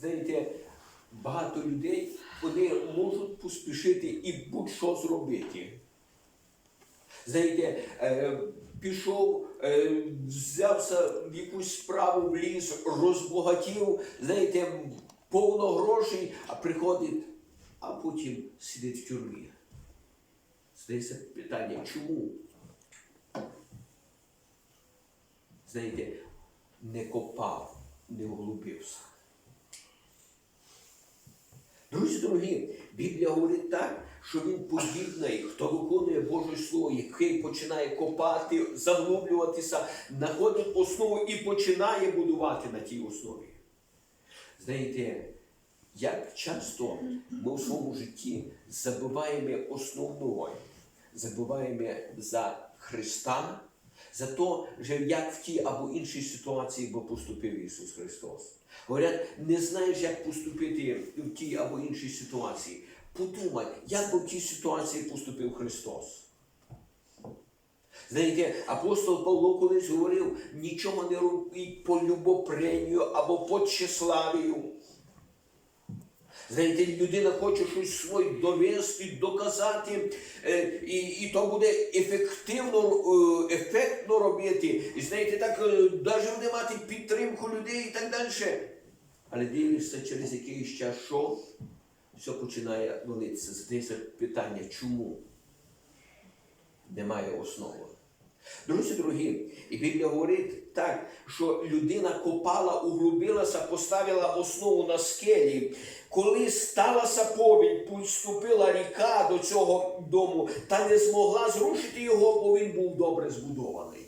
Знаєте, багато людей вони можуть поспішити і будь-що зробити. Знаєте, е, пішов, е, взявся в якусь справу в ліс, розбагатів, знаєте, повно грошей, а приходить, а потім сидить в тюрмі. Здається питання, чому? Знаєте, не копав, не вглубився. Друзі дорогі, Біблія говорить так, що він подібний, хто виконує Боже Слово, який починає копати, заглублюватися, знаходить основу і починає будувати на тій основі. Знаєте, як часто ми у своєму житті забуваємо основного, забуваємо за Христа, за те, як в тій або іншій ситуації би поступив Ісус Христос. Говорять, не знаєш, як поступити в тій або іншій ситуації. Подумай, як би в тій ситуації поступив Христос. Знаєте, апостол Павло колись говорив, нічого не робіть по любопренню або по тщеславію. Знаєте, людина хоче щось своє довести, доказати, е, і, і то буде ефективно, е, ефектно робити. І знаєте, так навіть буде мати підтримку людей і так далі. Але дивишся через якийсь час, що все починає валитися. Здається питання, чому немає основи. Друзі дорогі, і Біблія говорить так, що людина копала, углубилася, поставила основу на скелі. Коли сталася повінь, підступила ріка до цього дому та не змогла зрушити його, бо він був добре збудований.